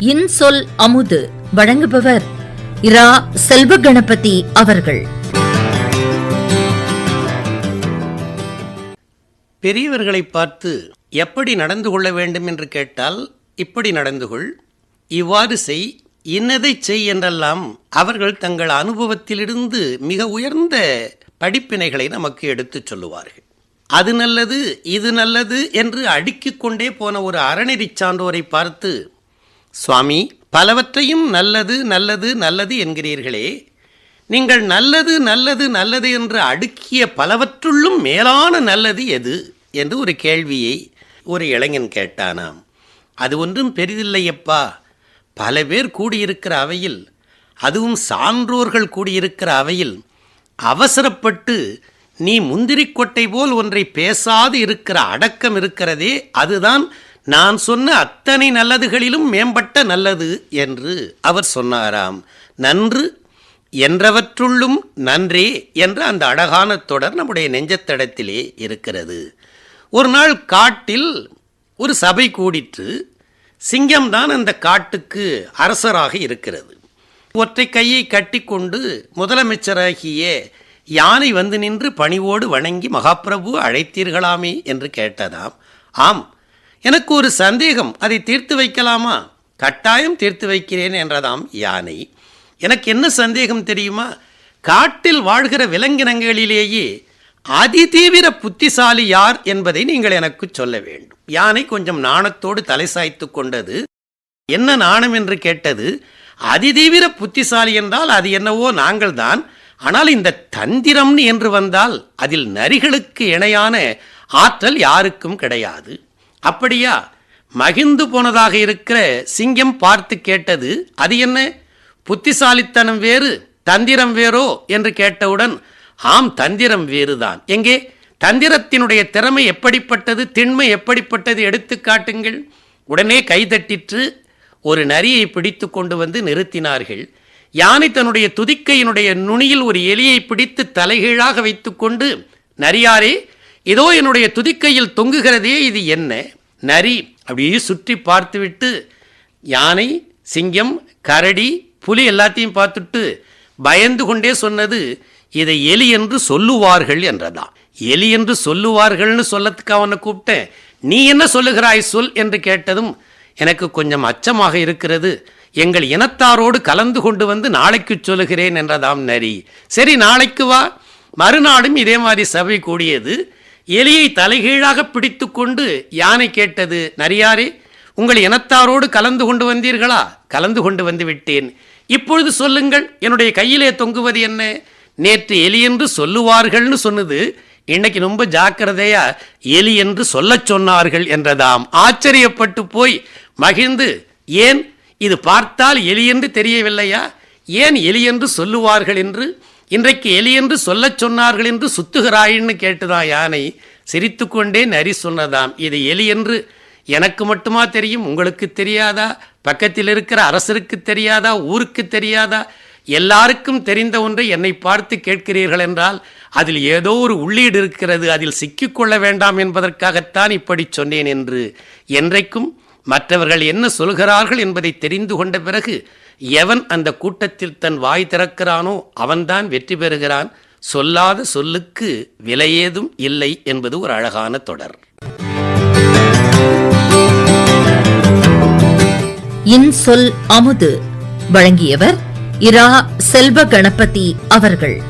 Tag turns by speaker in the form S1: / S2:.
S1: இன்சொல் அமுது வழங்குபவர் இரா செல்வ கணபதி அவர்கள்.
S2: பெரியவர்களை பார்த்து எப்படி நடந்து கொள்ள வேண்டும் என்று கேட்டால் இப்படி நடந்து கொள். இவ்வாறு செய் இன்னதை செய் என்றெல்லாம் அவர்கள் தங்கள் அனுபவத்திலிருந்து மிக உயர்ந்த படிப்பினைகளை நமக்கு எடுத்துச் சொல்லுவார்கள். அது நல்லது இது நல்லது என்று அடுக்கிக் கொண்டே போன ஒரு அறநெறிச் சான்றோரை பார்த்து சுவாமி பலவற்றையும் நல்லது நல்லது நல்லது என்கிறீர்களே. நீங்கள் நல்லது நல்லது நல்லது என்று அடுக்கிய பலவற்றுள்ளும் மேலான நல்லது எது? என்று ஒரு கேள்வியை ஒரு இளைஞன் கேட்டானாம். அது ஒன்றும் பெரிதில்லையப்பா. பல பேர் கூடியிருக்கிற அவையில் அதுவும் சான்றோர்கள் கூடியிருக்கிற அவையில் அவசரப்பட்டு நீ முந்திரிக் கொட்டை போல் ஒன்றை பேசாது இருக்கிற அடக்கம் இருக்கிறதே அதுதான் நான் சொன்ன அத்தனை நல்லதுகளிலும் மேம்பட்ட நல்லது என்று அவர் சொன்னாராம். நன்று என்றவற்றுள்ளும் நன்றே என்ற அந்த அழகான தொடர் நம்முடைய நெஞ்சத்தடத்திலே இருக்கிறது. ஒரு நாள் காட்டில் ஒரு சபை கூடிற்று. சிங்கம்தான் அந்த காட்டுக்கு அரசராக இருக்கிறது. ஒற்றை கையை கட்டிக்கொண்டு முதலமைச்சராகிய யானை வந்து நின்று பணிவோடு வணங்கி மகாபிரபு அழைத்தீர்களாமே என்று கேட்டதாம். ஆம் எனக்கு ஒரு சந்தேகம். அதை தீர்த்து வைக்கலாமா? கட்டாயம் தீர்த்து வைக்கிறேன் என்றதாம் யானை. எனக்கு என்ன சந்தேகம் தெரியுமா? காட்டில் வாழ்கிற விலங்கினங்களிலேயே அதிதீவிர புத்திசாலி யார் என்பதை நீங்கள் எனக்கு சொல்ல வேண்டும். யானை கொஞ்சம் நாணத்தோடு தலை சாய்த்து கொண்டது. என்ன நாணம் என்று கேட்டது? அதிதீவிர புத்திசாலி என்றால் அது என்னவோ நாங்கள்தான். ஆனால் இந்த தந்திரம்னு என்று வந்தால் அதில் நரிகளுக்கு இணையான ஆற்றல் யாருக்கும் கிடையாது. அப்படியா? மகிழ்ந்து போனதாக இருக்கிற சிங்கம் பார்த்து கேட்டது அது என்ன? புத்திசாலித்தனம் வேறு தந்திரம் வேறோ என்று கேட்டவுடன் ஆம் தந்திரம் வேறுதான். எங்கே? தந்திரத்தினுடைய திறமை எப்படிப்பட்டது திண்மை எப்படிப்பட்டது எடுத்து காட்டுங்கள். உடனே கைதட்டிற்று ஒரு நரியை பிடித்து கொண்டு வந்து நிறுத்தினார்கள். யானை தன்னுடைய துதிக்கையினுடைய நுனியில் ஒரு எலியை பிடித்து தலைகீழாக வைத்துக்கொண்டு நரியாரே இதோ என்னுடைய துதிக்கையில் தொங்குகிறதே இது என்ன? நரி அப்படியே சுற்றி பார்த்துவிட்டு யானை சிங்கம் கரடி புலி எல்லாத்தையும் பார்த்துட்டு பயந்து கொண்டே சொன்னது இதை எலி என்று சொல்லுவார்கள் என்றதான். எலி என்று சொல்லுவார்கள்னு சொல்லத்துக்கு அவனை கூப்பிட்டேன். நீ என்ன சொல்லுகிறாய் சொல் என்று கேட்டதும் எனக்கு கொஞ்சம் அச்சமாக இருக்கிறது. எங்கள் இனத்தாரோடு கலந்து கொண்டு வந்து நாளைக்கு சொல்லுகிறேன் என்றதாம் நரி. சரி நாளைக்கு வா. மறுநாளும் இதே மாதிரி சபை கூடியது. எலியை தலைகீழாக பிடித்து கொண்டு யானை கேட்டது நரியாரே உங்கள் இனத்தாரோடு கலந்து கொண்டு வந்தீர்களா? கலந்து கொண்டு வந்து விட்டேன். இப்பொழுது சொல்லுங்கள் என்னுடைய கையிலே தொங்குவது என்ன? நேற்று எலி என்று சொல்லுவார்கள்னு சொன்னது. இன்னைக்கு ரொம்ப ஜாக்கிரதையா எலி என்று சொல்லச் சொன்னார்கள் என்றதாம். ஆச்சரியப்பட்டு போய் மகிழ்ந்து ஏன் இது பார்த்தால் எலி என்று தெரியவில்லையா? ஏன் எலி என்று சொல்லுவார்கள் என்று? இன்றைக்கு எலி என்று சொல்லச் சொன்னார்கள் என்று சுத்துகிறாயின்னு கேட்டுதான் யானை சிரித்துக்கொண்டே நரி சொன்னதாம். இது எலி என்று எனக்கு மட்டுமா தெரியும்? உங்களுக்கு தெரியாதா? பக்கத்தில் இருக்கிற அரசருக்கு தெரியாதா? ஊருக்கு தெரியாதா? எல்லாருக்கும் தெரிந்த ஒன்றை என்னை பார்த்து கேட்கிறீர்கள் என்றால் அதில் ஏதோ ஒரு உள்ளீடு இருக்கிறது. அதில் சிக்கிக்கொள்ள வேண்டாம் என்பதற்காகத்தான் இப்படி சொன்னேன் என்று. என்றைக்கும் மற்றவர்கள் என்ன சொல்கிறார்கள் என்பதை தெரிந்து கொண்ட பிறகு எவன் அந்த கூட்டத்தில் தன் வாய் திறக்கிறானோ அவன்தான் வெற்றி பெறுகிறான். சொல்லாத சொல்லுக்கு விலையேதும் இல்லை என்பது ஒரு அழகான தொடர்.
S1: இன்சொல் அமுது. வழங்கியவர் இரா செல்வ கணபதி அவர்கள்.